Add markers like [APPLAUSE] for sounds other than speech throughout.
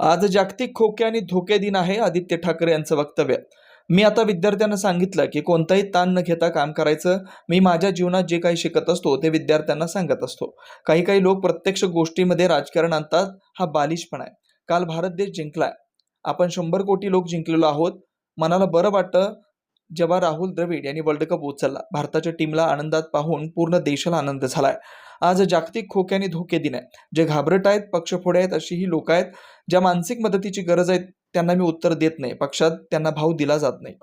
आज जागतिक खोके आणि धोके दिन आहे आदित्य ठाकरे यांचं वक्तव्य. मी आता विद्यार्थ्यांना सांगितलं की कोणताही ताण न घेता काम करायचं मी माझ्या जीवनात जे काही शिकत असतो ते विद्यार्थ्यांना सांगत असतो. काही काही लोक प्रत्यक्ष गोष्टीमध्ये राजकारण आणतात हा बालिशपणा आहे. काल भारत देश जिंकलाय. आपण शंभर कोटी लोक जिंकलेलो आहोत. मनाला बरं वाटतं जेव्हा राहुल द्रविड यांनी वर्ल्ड कप उचलला भारताच्या टीमला आनंदात पाहून पूर्ण देशाला आनंद झालाय. आज जागतिक खोक्याने धोके दिन आहे जे घाबरट आहेत पक्षफोडे आहेत अशी ही लोक आहेत ज्या मानसिक मदतीची गरज आहे त्यांना मी उत्तर देत नाही. पक्षात त्यांना भाव दिला जात नाही.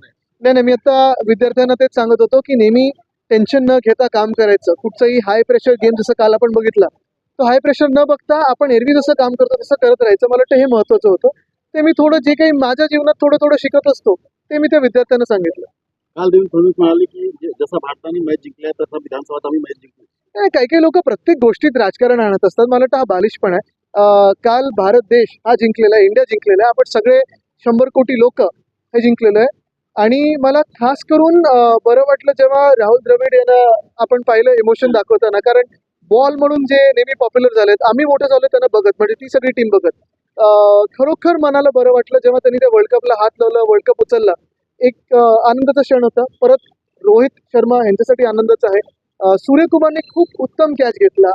नाही नाही मी आता विद्यार्थ्यांना तेच सांगत होतो की नेहमी टेन्शन न घेता काम करायचं. कुठचंही हाय प्रेशर गेम जसं काल आपण बघितला तो हाय प्रेशर न बघता आपण एरवी जसं काम करतो तसं करत राहायचं. मला वाटतं हे महत्वाचं होतं. ते मी थोडं जे काही माझ्या जीवनात थोडं थोडं शिकत असतो. ते मी त्या विद्यार्थ्यांना सांगितलं. काल देवेंद्र फडणवीस म्हणाले की जसं भारताने मॅच जिंकल्या तसं विधानसभात आम्ही मॅच जिंकू नाही, काही काही लोक प्रत्येक गोष्टीत राजकारण आणत असतात. मला वाटतं हा बालिशपणा आहे. काल भारत देश हा जिंकलेला आहे इंडिया जिंकलेला आहे. आपण सगळे शंभर कोटी लोक हे जिंकलेलं आहे. आणि मला खास करून बरं वाटलं जेव्हा राहुल द्रविड यांना आपण पाहिलं इमोशन दाखवताना. कारण बॉल म्हणून जे नेहमी पॉप्युलर झालेत आम्ही मोठे झालो त्यांना बघत. म्हणजे ती सगळी टीम बघत. खरोखर मनाला बरं वाटलं जेव्हा त्यांनी त्या वर्ल्ड कपला हात लावला वर्ल्ड कप उचलला. एक आनंदाचा क्षण होता. परत रोहित शर्मा यांच्यासाठी आनंदाचा आहे. सूर्यकुमारने खूप उत्तम कॅच घेतला.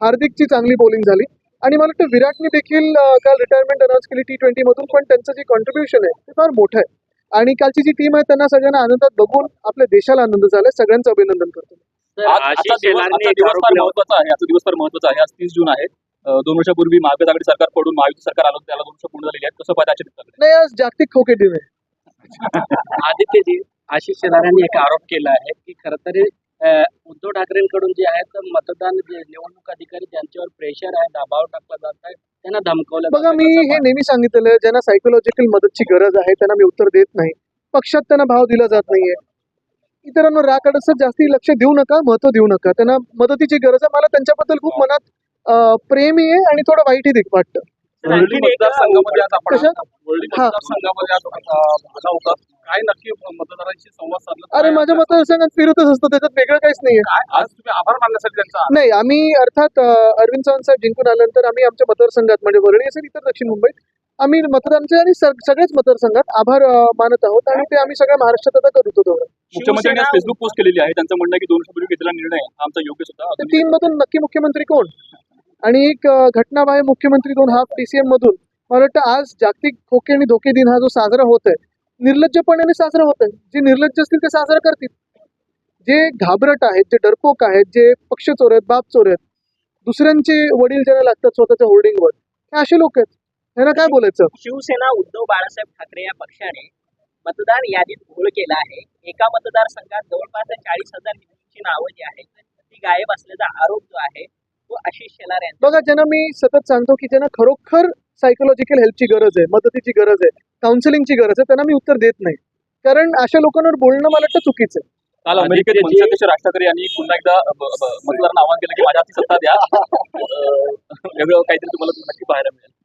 हार्दिकची चांगली बॉलिंग झाली. आणि मला वाटतं विराटने देखील काल रिटायरमेंट अनाऊन्स केली टी ट्वेंटी मधून पण त्यांचं जे कॉन्ट्रीब्युशन आहे ते फार मोठं आहे. आणि कालची जी टीम आहे त्यांना सगळ्यांना आनंदात बघून आपल्या देशाला आनंद झालाय. सगळ्यांचं अभिनंदन करतो. महत्त्वाचा आहे. आजचा दिवस फार महत्त्वाचा आहे. आज तीस जून आहे. दोन वर्षापूर्वी महाविकास आघाडी सरकार पडून महायुती सरकार आलं त्याला दोन वर्ष पूर्ण झालेली आहेत. कसं पाहिजे नाही आज जागतिक खोके आहे. [LAUGHS] आदित्यजी आशिष शेलारांनी एक आरोप केला आहे की खरं तर उद्धव ठाकरेंकडून जे आहे तर मतदान जे निवडणूक अधिकारी ज्यांच्यावर प्रेशर आहे दबाव टाकला जात आहे त्यांना धमकवलं बघा. मी हे? नेहमी सांगितलेलं आहे ज्यांना सायकोलॉजिकल मदतची गरज आहे त्यांना मी उत्तर देत नाही. पक्षात त्यांना भाव दिला जात नाहीये. इतरांवर असं जास्ती लक्ष देऊ नका महत्त्व देऊ नका. त्यांना मदतीची गरज आहे. मला त्यांच्याबद्दल खूप मनात अं, प्रेमही आहे आणि थोडं वाईटही देख वाटतं. वरळी मतदारसंघामध्ये आज आपण कशात? वरळी हा. मतदारसंघामध्ये आज अं, आला होता काय नक्की मतदारांशी संवाद साधला अरे काय- माझ्या मतदारसंघात फिरतच असतं त्याच्यात वेगळं काहीच नाहीये. काय? आज तुम्ही आभार मानण्यासाठी त्यांचा नाही आम्ही अर्थात अं, अरविंद चव्हाण साहेब जिंकून आल्यानंतर आम्ही आमच्या मतदारसंघात म्हणजे वरळी असेल इतर दक्षिण मुंबईत आम्ही मतदारांचे आणि सग- सगळ्याच मतदारसंघात आभार अं, मानत आहोत आणि ते आम्ही सगळ्या महाराष्ट्रात आता करू तो दौरा मुख्यमंत्र्यांनी आज फेसबुक पोस्ट केलेली आहे. त्यांचं म्हणणं आहे की दोन घेतलेला निर्णय हा आमचा योग्य सुद्धा तीन मधून नक्की मुख्यमंत्री कोण? आणि एक घटना घटनाबाह्य मुख्यमंत्री दोन हाफ डीसीएम मधून मला वाटतं आज जागतिक खोके आणि धोके दिन हा जो साजरा होत आहे निर्लज्जपणाने साजरा होत आहे जे निर्लज्ज असतील ते साजरा करतील. जे घाबरट आहेत जे डरपोक आहेत जे पक्ष चोर आहेत बाप चोर आहेत दुसऱ्यांचे वडील ज्यांना लागतात स्वतःच्या होर्डिंगवर हे असे लोक आहेत. त्यांना काय बोलायचं? शिवसेना उद्धव बाळासाहेब ठाकरे या पक्षाने मतदार यादीत घोळ केला आहे. एका मतदारसंघात जवळपास चाळीस हजार नावं जी आहेत ती गायब असल्याचा आरोप जो आहे आशिष शेलार बघा ज्यांना मी सतत सांगतो की ज्यांना खरोखर सायकोलॉजिकल हेल्पची गरज आहे मदतीची गरज आहे काउन्सिलिंगची गरज आहे त्यांना मी उत्तर देत नाही. कारण अशा लोकांवर बोलणं मला वाटतं चुकीचं आहे. काल अमेरिकेत अध्यक्ष राज ठाकरे यांनी पुन्हा एकदा मतदारांना आवाहन केलं की माझ्या हाती सत्ता द्या. वेगळं काहीतरी तुम्हाला नक्की पाहायला मिळेल.